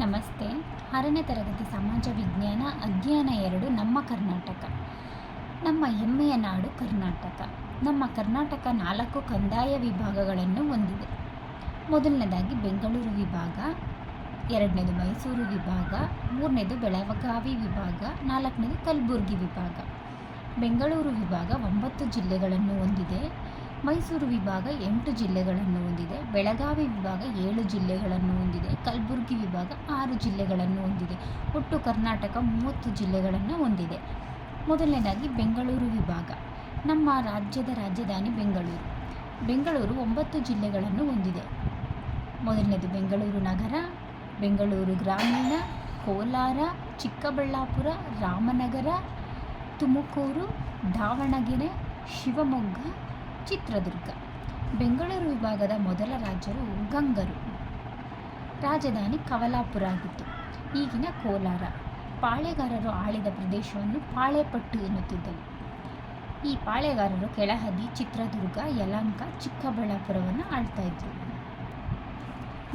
ನಮಸ್ತೆ. ಆರನೇ ತರಗತಿ ಸಮಾಜ ವಿಜ್ಞಾನ ಅಧ್ಯಯನ ಎರಡು, ನಮ್ಮ ಕರ್ನಾಟಕ. ನಮ್ಮ ಹೆಮ್ಮೆಯ ನಾಡು ಕರ್ನಾಟಕ. ನಮ್ಮ ಕರ್ನಾಟಕ ನಾಲ್ಕು ಕಂದಾಯ ವಿಭಾಗಗಳನ್ನು ಹೊಂದಿದೆ. ಮೊದಲನೇದಾಗಿ ಬೆಂಗಳೂರು ವಿಭಾಗ, ಎರಡನೇದು ಮೈಸೂರು ವಿಭಾಗ, ಮೂರನೇದು ಬೆಳಗಾವಿ ವಿಭಾಗ, ನಾಲ್ಕನೇದು ಕಲಬುರಗಿ ವಿಭಾಗ. ಬೆಂಗಳೂರು ವಿಭಾಗ ಒಂಬತ್ತು ಜಿಲ್ಲೆಗಳನ್ನು ಹೊಂದಿದೆ. ಮೈಸೂರು ವಿಭಾಗ ಎಂಟು ಜಿಲ್ಲೆಗಳನ್ನು ಹೊಂದಿದೆ, ಬೆಳಗಾವಿ ವಿಭಾಗ ಏಳು ಜಿಲ್ಲೆಗಳನ್ನು ಹೊಂದಿದೆ, ಕಲಬುರಗಿ ವಿಭಾಗ ಆರು ಜಿಲ್ಲೆಗಳನ್ನು ಹೊಂದಿದೆ, ಒಟ್ಟು ಕರ್ನಾಟಕ ಮೂವತ್ತು ಜಿಲ್ಲೆಗಳನ್ನು ಹೊಂದಿದೆ. ಮೊದಲನೇದಾಗಿ ಬೆಂಗಳೂರು ವಿಭಾಗ. ನಮ್ಮ ರಾಜ್ಯದ ರಾಜಧಾನಿ ಬೆಂಗಳೂರು. ಬೆಂಗಳೂರು ಒಂಬತ್ತು ಜಿಲ್ಲೆಗಳನ್ನು ಹೊಂದಿದೆ. ಮೊದಲನೇದು ಬೆಂಗಳೂರು ನಗರ, ಬೆಂಗಳೂರು ಗ್ರಾಮೀಣ, ಕೋಲಾರ, ಚಿಕ್ಕಬಳ್ಳಾಪುರ, ರಾಮನಗರ, ತುಮಕೂರು, ದಾವಣಗೆರೆ, ಶಿವಮೊಗ್ಗ ಚಿತ್ರದುರ್ಗ. ಬೆಂಗಳೂರು ವಿಭಾಗದ ಮೊದಲ ರಾಜ್ಯರು ಗಂಗರು. ರಾಜಧಾನಿ ಕವಲಾಪುರ ಆಗಿತ್ತು. ಈಗಿನ ಕೋಲಾರ. ಪಾಳೆಗಾರರು ಆಳಿದ ಪ್ರದೇಶವನ್ನು ಪಾಳೆಪಟ್ಟು ಎನ್ನುತ್ತಿದ್ದರು. ಈ ಪಾಳೆಗಾರರು ಕೆಳಹದಿ, ಚಿತ್ರದುರ್ಗ, ಯಲಹಂಕ, ಚಿಕ್ಕಬಳ್ಳಾಪುರವನ್ನು ಆಳ್ತಾ ಇದ್ದರು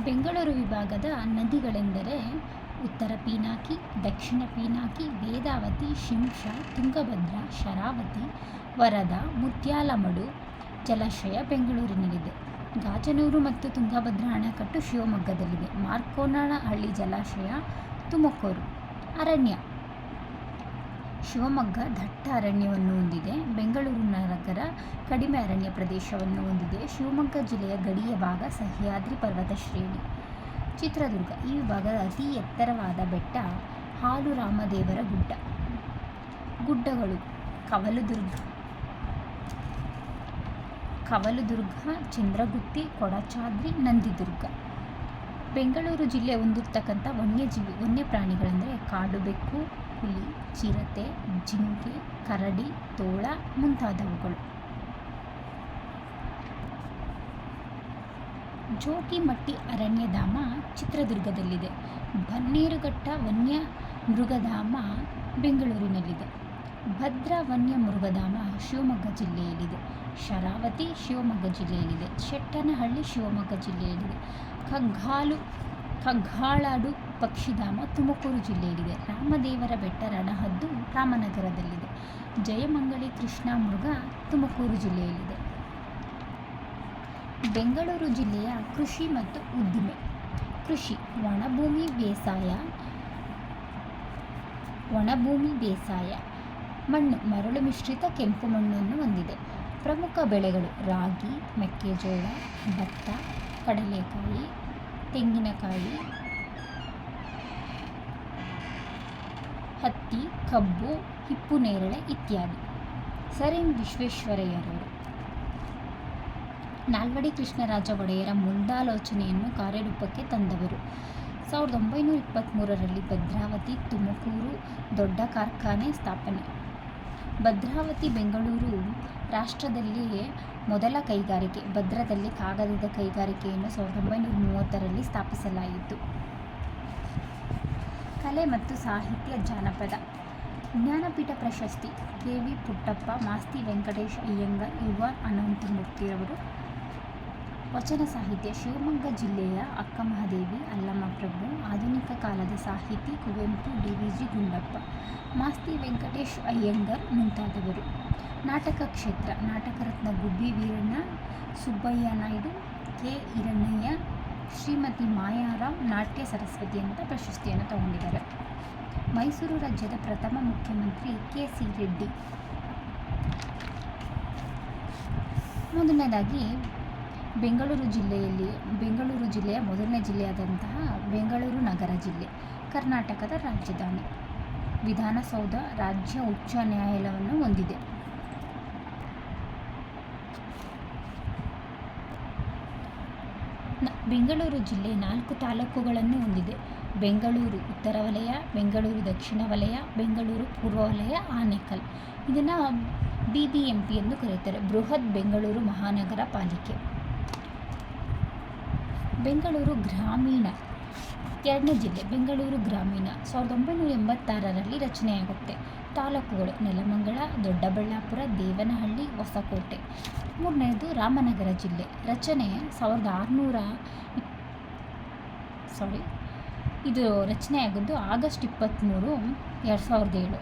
ಬೆಂಗಳೂರು ವಿಭಾಗದ ನದಿಗಳೆಂದರೆ ಉತ್ತರ ಪೀನಾಕಿ, ದಕ್ಷಿಣ ಪೀನಾಕಿ, ವೇದಾವತಿ, ಶಿಂಷಾ, ತುಂಗಭದ್ರಾ, ಶರಾವತಿ, ವರದಾ, ಮುತ್ಯಾಲಮಡು ಜಲಾಶಯ ಬೆಂಗಳೂರಿನಲ್ಲಿದೆ. ಗಾಜನೂರು ಮತ್ತು ತುಂಗಭದ್ರಾ ಅಣೆಕಟ್ಟು ಶಿವಮೊಗ್ಗದಲ್ಲಿದೆ. ಮಾರ್ಕೋನಹಳ್ಳಿ ಜಲಾಶಯ, ತುಮಕೂರು. ಅರಣ್ಯ. ಶಿವಮೊಗ್ಗ ದಟ್ಟ ಅರಣ್ಯವನ್ನು ಹೊಂದಿದೆ. ಬೆಂಗಳೂರು ನಗರ ಕಡಿಮೆ ಅರಣ್ಯ ಪ್ರದೇಶವನ್ನು ಹೊಂದಿದೆ. ಶಿವಮೊಗ್ಗ ಜಿಲ್ಲೆಯ ಗಡಿಯ ಭಾಗ ಸಹ್ಯಾದ್ರಿ ಪರ್ವತ ಶ್ರೇಣಿ. ಚಿತ್ರದುರ್ಗ. ಈ ವಿಭಾಗದ ಅತಿ ಎತ್ತರವಾದ ಬೆಟ್ಟ ಹಾಲು ರಾಮದೇವರ ಗುಡ್ಡ. ಗುಡ್ಡಗಳು. ಕವಲುದುರ್ಗ. ಕವಲುದುರ್ಗ, ಚಂದ್ರಗುತ್ತಿ, ಕೊಡಚಾದ್ರಿ, ನಂದಿದುರ್ಗ. ಬೆಂಗಳೂರು ಜಿಲ್ಲೆ ಹೊಂದಿರತಕ್ಕಂಥ ವನ್ಯಜೀವಿ, ವನ್ಯಪ್ರಾಣಿಗಳೆಂದರೆ ಕಾಡು ಬೆಕ್ಕು, ಹುಲಿ, ಚಿರತೆ, ಜಿಂಕೆ, ಕರಡಿ, ತೋಳ ಮುಂತಾದವುಗಳು. ಜೋಗಿಮಟ್ಟಿ ಅರಣ್ಯಧಾಮ ಚಿತ್ರದುರ್ಗದಲ್ಲಿದೆ. ಬನ್ನೇರುಘಟ್ಟ ವನ್ಯ ಮೃಗಧಾಮ ಬೆಂಗಳೂರಿನಲ್ಲಿದೆ. ಭದ್ರಾ ವನ್ಯ ಮೃಗಧಾಮ ಶಿವಮೊಗ್ಗ ಜಿಲ್ಲೆಯಲ್ಲಿದೆ. ಶರಾವತಿ ಶಿವಮೊಗ್ಗ ಜಿಲ್ಲೆಯಲ್ಲಿದೆ. ಶೆಟ್ಟನಹಳ್ಳಿ ಶಿವಮೊಗ್ಗ ಜಿಲ್ಲೆಯಲ್ಲಿದೆ. ಕಗ್ಗಾಲು ಕಗ್ಗಾಳಾಡು ಪಕ್ಷಿಧಾಮ, ತುಮಕೂರು ಜಿಲ್ಲೆಯಲ್ಲಿದೆ. ರಾಮದೇವರ ಬೆಟ್ಟ ರಣಹದ್ದು ರಾಮನಗರದಲ್ಲಿದೆ. ಜಯಮಂಗಳಿ ಕೃಷ್ಣ ಮೃಗ ತುಮಕೂರು ಜಿಲ್ಲೆಯಲ್ಲಿದೆ. ಬೆಂಗಳೂರು ಜಿಲ್ಲೆಯ ಕೃಷಿ ಮತ್ತು ಉದ್ದಿಮೆ. ಕೃಷಿ, ಒಣಭೂಮಿ ಬೇಸಾಯ ಒಣಭೂಮಿ ಬೇಸಾಯ, ಮಣ್ಣು, ಮರಳು ಮಿಶ್ರಿತ ಕೆಂಪು ಮಣ್ಣನ್ನು ಹೊಂದಿದೆ. ಪ್ರಮುಖ ಬೆಳೆಗಳು ರಾಗಿ, ಮೆಕ್ಕೆಜೋಳ, ಭತ್ತ, ಕಡಲೆಕಾಯಿ, ತೆಂಗಿನಕಾಯಿ, ಹತ್ತಿ, ಕಬ್ಬು, ಹಿಪ್ಪು ನೇರಳೆ ಇತ್ಯಾದಿ. ಸರ್ ಎಂ ವಿಶ್ವೇಶ್ವರಯ್ಯರವರು. ನಾಲ್ವಡಿ ಕೃಷ್ಣರಾಜ ಒಡೆಯರ ಮುಂದಾಲೋಚನೆಯನ್ನು ಕಾರ್ಯರೂಪಕ್ಕೆ ತಂದವರು. ಸಾವಿರದ ಒಂಬೈನೂರ ಇಪ್ಪತ್ತ್ಮೂರರಲ್ಲಿ ಭದ್ರಾವತಿ, ತುಮಕೂರು, ದೊಡ್ಡ ಕಾರ್ಖಾನೆ ಸ್ಥಾಪನೆ. ಭದ್ರಾವತಿ, ಬೆಂಗಳೂರು ರಾಷ್ಟ್ರದಲ್ಲಿಯೇ ಮೊದಲ ಕೈಗಾರಿಕೆ, ಭದ್ರದಲ್ಲಿ ಕಾಗದದ ಕೈಗಾರಿಕೆಯನ್ನು ಸಾವಿರದ ಒಂಬೈನೂರ ಮೂವತ್ತರಲ್ಲಿ ಸ್ಥಾಪಿಸಲಾಯಿತು. ಕಲೆ ಮತ್ತು ಸಾಹಿತ್ಯ ಜಾನಪದ. ಜ್ಞಾನಪೀಠ ಪ್ರಶಸ್ತಿ, ಕೆ ವಿ ಪುಟ್ಟಪ್ಪ, ಮಾಸ್ತಿ ವೆಂಕಟೇಶ್ ಅಯ್ಯಂಗಾರ್, ಯುವ ಅನಂತಮೂರ್ತಿಯವರು ವಚನ ಸಾಹಿತ್ಯ ಶಿವಮೊಗ್ಗ ಜಿಲ್ಲೆಯ ಅಕ್ಕಮಹಾದೇವಿ ಅಲ್ಲಮಪ್ರಭು ಆಧುನಿಕ ಕಾಲದ ಸಾಹಿತಿ Kuvempu D V G Gundappa, Masti Venkatesh Iyengar ಮುಂತಾದವರು. ನಾಟಕ ಕ್ಷೇತ್ರ, ನಾಟಕ ರತ್ನ ಗುಬ್ಬಿ ವೀರಣ್ಣ, ಸುಬ್ಬಯ್ಯ ನಾಯ್ಡು, ಕೆ ಹಿರಣ್ಣಯ್ಯ ಶ್ರೀಮತಿ ಮಾಯಾರಾವ್ ನಾಟ್ಯ ಸರಸ್ವತಿ ಅಂತ ಪ್ರಶಸ್ತಿಯನ್ನು ತಗೊಂಡಿದ್ದಾರೆ. ಮೈಸೂರು ರಾಜ್ಯದ ಪ್ರಥಮ ಮುಖ್ಯಮಂತ್ರಿ ಕೆ ಸಿ ರೆಡ್ಡಿ. ಮೊದಲನೇದಾಗಿ ಬೆಂಗಳೂರು ಜಿಲ್ಲೆಯಲ್ಲಿ, ಬೆಂಗಳೂರು ಜಿಲ್ಲೆಯ ಮೊದಲನೇ ಜಿಲ್ಲೆಯಾದಂತಹ ಬೆಂಗಳೂರು ನಗರ ಜಿಲ್ಲೆ, ಕರ್ನಾಟಕದ ರಾಜಧಾನಿ. ವಿಧಾನಸೌಧ ರಾಜ್ಯ ಉಚ್ಚ ನ್ಯಾಯಾಲಯವನ್ನು ಹೊಂದಿದೆ. ಬೆಂಗಳೂರು ಜಿಲ್ಲೆ ನಾಲ್ಕು ತಾಲೂಕುಗಳನ್ನು ಹೊಂದಿದೆ. ಬೆಂಗಳೂರು ಉತ್ತರ ವಲಯ, ಬೆಂಗಳೂರು ದಕ್ಷಿಣ ವಲಯ, ಬೆಂಗಳೂರು ಪೂರ್ವ ವಲಯ, ಆನೇಕಲ್. ಇದನ್ನು ಬಿ ಬಿ ಎಂ ಪಿ ಎಂದು ಕರೆಯುತ್ತಾರೆ. ಬೃಹತ್ ಬೆಂಗಳೂರು ಮಹಾನಗರ ಪಾಲಿಕೆ. ಬೆಂಗಳೂರು ಗ್ರಾಮೀಣ. ಎರಡನೇ ಜಿಲ್ಲೆ, ಬೆಂಗಳೂರು ಗ್ರಾಮೀಣ. ಸಾವಿರದ ಒಂಬೈನೂರ ಎಂಬತ್ತಾರರಲ್ಲಿ ರಚನೆಯಾಗುತ್ತೆ. ತಾಲೂಕುಗಳು ನೆಲಮಂಗಲ, ದೊಡ್ಡಬಳ್ಳಾಪುರ, ದೇವನಹಳ್ಳಿ, ಹೊಸಕೋಟೆ. ಮೂರನೇದು ರಾಮನಗರ ಜಿಲ್ಲೆ. ರಚನೆ ಸಾವಿರದ ಆರುನೂರ ಸಾರಿ, ಇದು ರಚನೆಯಾಗಿದ್ದು ಆಗಸ್ಟ್ ಇಪ್ಪತ್ತ್ಮೂರು, ಎರಡು ಸಾವಿರದ ಏಳು.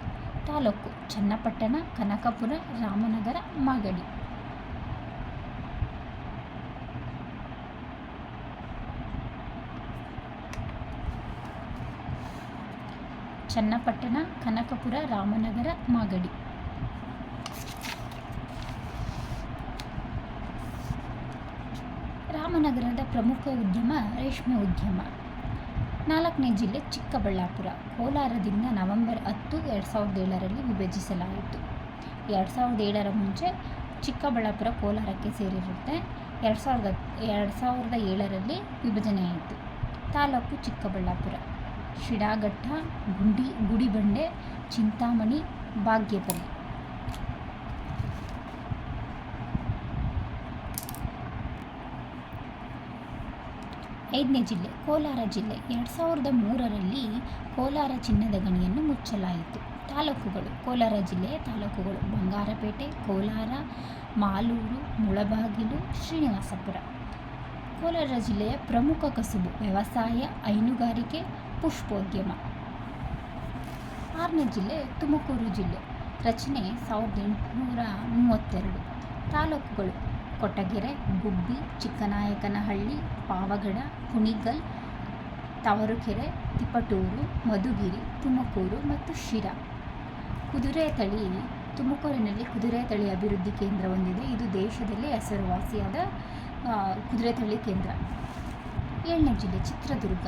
ತಾಲೂಕು ಚನ್ನಪಟ್ಟಣ, ಕನಕಪುರ, ರಾಮನಗರ, ಮಾಗಡಿ. ಚನ್ನಪಟ್ಟಣ, ಕನಕಪುರ, ರಾಮನಗರ, ಮಾಗಡಿ. ರಾಮನಗರದ ಪ್ರಮುಖ ಉದ್ಯಮ ರೇಷ್ಮೆ ಉದ್ಯಮ. ನಾಲ್ಕನೇ ಜಿಲ್ಲೆ ಚಿಕ್ಕಬಳ್ಳಾಪುರ. ಕೋಲಾರದಿಂದ ನವೆಂಬರ್ ಹತ್ತು ಎರಡು ಸಾವಿರದ ಏಳರಲ್ಲಿ ವಿಭಜಿಸಲಾಯಿತು. ಎರಡು ಸಾವಿರದ ಏಳರ ಮುಂಚೆ ಚಿಕ್ಕಬಳ್ಳಾಪುರ ಕೋಲಾರಕ್ಕೆ ಸೇರಿರುತ್ತೆ. ಎರಡು ಸಾವಿರದ ಎರಡು ಸಾವಿರದ ಏಳರಲ್ಲಿ ವಿಭಜನೆಯಾಯಿತು. ತಾಲೂಕು ಚಿಕ್ಕಬಳ್ಳಾಪುರ. ಶಿಡಾಘಟ್ಟ, ಗುಂಡಿ, ಗುಡಿಬಂಡೆ, ಚಿಂತಾಮಣಿ, ಭಾಗ್ಯಪರಿ. ಐದನೇ ಜಿಲ್ಲೆ, ಕೋಲಾರ ಜಿಲ್ಲೆ. ಎರಡು ಸಾವಿರದ ಮೂರರಲ್ಲಿ ಕೋಲಾರ ಚಿನ್ನದ ಗಣಿಯನ್ನು ಮುಚ್ಚಲಾಯಿತು. ತಾಲೂಕುಗಳು, ಕೋಲಾರ ಜಿಲ್ಲೆಯ ತಾಲೂಕುಗಳು ಬಂಗಾರಪೇಟೆ, ಕೋಲಾರ, ಮಾಲೂರು, ಮುಳಬಾಗಿಲು, ಶ್ರೀನಿವಾಸಪುರ. ಕೋಲಾರ ಜಿಲ್ಲೆಯ ಪ್ರಮುಖ ಕಸುಬು, ವ್ಯವಸಾಯ, ಹೈನುಗಾರಿಕೆ ಪುಷ್ಪೋದ್ಯಮ. ಆರನೇ ಜಿಲ್ಲೆ ತುಮಕೂರು ಜಿಲ್ಲೆ. ರಚನೆ ಸಾವಿರದ ಎಂಟುನೂರ ಮೂವತ್ತೆರಡು. ತಾಲೂಕುಗಳು ಕೊಟ್ಟಗೆರೆ ಗುಬ್ಬಿ, ಚಿಕ್ಕನಾಯಕನಹಳ್ಳಿ, ಪಾವಗಡ, ಕುಣಿಗಲ್, ತವರುಕೆರೆ, ತಿಪಟೂರು, ಮಧುಗಿರಿ, ತುಮಕೂರು ಮತ್ತು ಶಿರಾ. ಕುದುರೆ ತಳಿ ತುಮಕೂರಿನಲ್ಲಿ ಕುದುರೆ ತಳಿ ಅಭಿವೃದ್ಧಿ ಕೇಂದ್ರ ಹೊಂದಿದೆ. ಇದು ದೇಶದಲ್ಲಿ ಹೆಸರುವಾಸಿಯಾದ ಕುದುರೆ ತಳಿ ಕೇಂದ್ರ. ಏಳನೇ ಜಿಲ್ಲೆ ಚಿತ್ರದುರ್ಗ.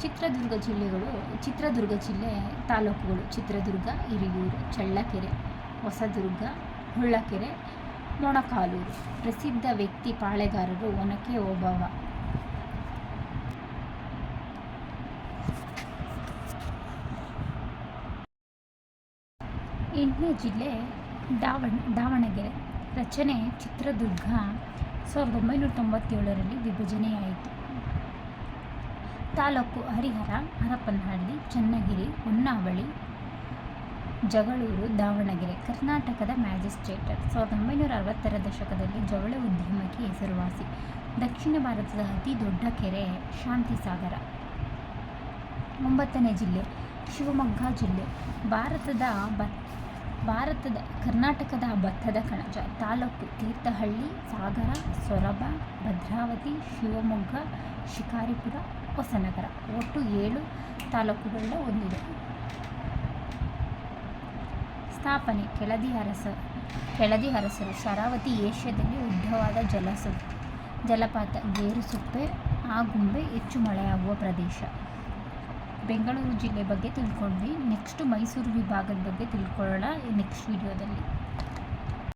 ಚಿತ್ರದುರ್ಗ ಜಿಲ್ಲೆಗಳು ಚಿತ್ರದುರ್ಗ ಜಿಲ್ಲೆ ತಾಲೂಕುಗಳು. ಚಿತ್ರದುರ್ಗ, ಹಿರಿಯೂರು, ಚಳ್ಳಕೆರೆ, ಹೊಸದುರ್ಗ, ಹುಳ್ಳಕೆರೆ, ಮೊಣಕಾಲೂರು. ಪ್ರಸಿದ್ಧ ವ್ಯಕ್ತಿ ಪಾಳೆಗಾರರು ಒನಕೆ ಓಬವ್ವ. ಎಂಟನೇ ಜಿಲ್ಲೆ ದಾವಣ, ದಾವಣಗೆರೆ. ರಚನೆ ಚಿತ್ರದುರ್ಗ. ಸಾವಿರದ ಒಂಬೈನೂರ ತೊಂಬತ್ತೇಳರಲ್ಲಿ ವಿಭಜನೆಯಾಯಿತು. ತಾಲೂಕು ಹರಿಹರ, ಹರಪನಹಳ್ಳಿ, ಚನ್ನಗಿರಿ, ಹೊನ್ನಾವಳಿ, ಜಗಳೂರು, ದಾವಣಗೆರೆ, ಕರ್ನಾಟಕದ ಮ್ಯಾಜಿಸ್ಟ್ರೇಟರ್ ಸಾವಿರದ ಒಂಬೈನೂರ ಅರವತ್ತರ ದಶಕದಲ್ಲಿ ಜವಳಿ ಉದ್ಯಮಕ್ಕೆ ಹೆಸರುವಾಸಿ. ದಕ್ಷಿಣ ಭಾರತದ ಅತಿ ದೊಡ್ಡ ಕೆರೆ ಶಾಂತಿಸಾಗರ. ಒಂಬತ್ತನೇ ಜಿಲ್ಲೆ, ಶಿವಮೊಗ್ಗ ಜಿಲ್ಲೆ. ಭಾರತದ ಬ, ಭಾರತದ, ಕರ್ನಾಟಕದ ಭತ್ತದ ಕಣಜ. ತಾಲೂಕು ತೀರ್ಥಹಳ್ಳಿ, ಸಾಗರ, ಸೊರಬ, ಭದ್ರಾವತಿ, ಶಿವಮೊಗ್ಗ, ಶಿಕಾರಿಪುರ ಹೊಸನಗರ ಒಟ್ಟು ಏಳು ತಾಲೂಕುಗಳ ಹೊಂದಿದೆ. ಸ್ಥಾಪನೆ ಕೆಳದಿ ಅರಸ, ಕೆಳದಿ ಅರಸರು ಶರಾವತಿ ಏಷ್ಯಾದಲ್ಲಿ ಉದ್ದವಾದ ಜಲಸ ಜಲಪಾತ ಗೇರುಸುಪ್ಪೆ ಆಗುಂಬೆ ಹೆಚ್ಚು ಮಳೆಯಾಗುವ ಪ್ರದೇಶ. ಬೆಂಗಳೂರು ಜಿಲ್ಲೆ ಬಗ್ಗೆ ತಿಳ್ಕೊಂಡ್ವಿ. ನೆಕ್ಸ್ಟ್ ಮೈಸೂರು ವಿಭಾಗದ ಬಗ್ಗೆ ತಿಳ್ಕೊಳ್ಳೋಣ ನೆಕ್ಸ್ಟ್ ವಿಡಿಯೋದಲ್ಲಿ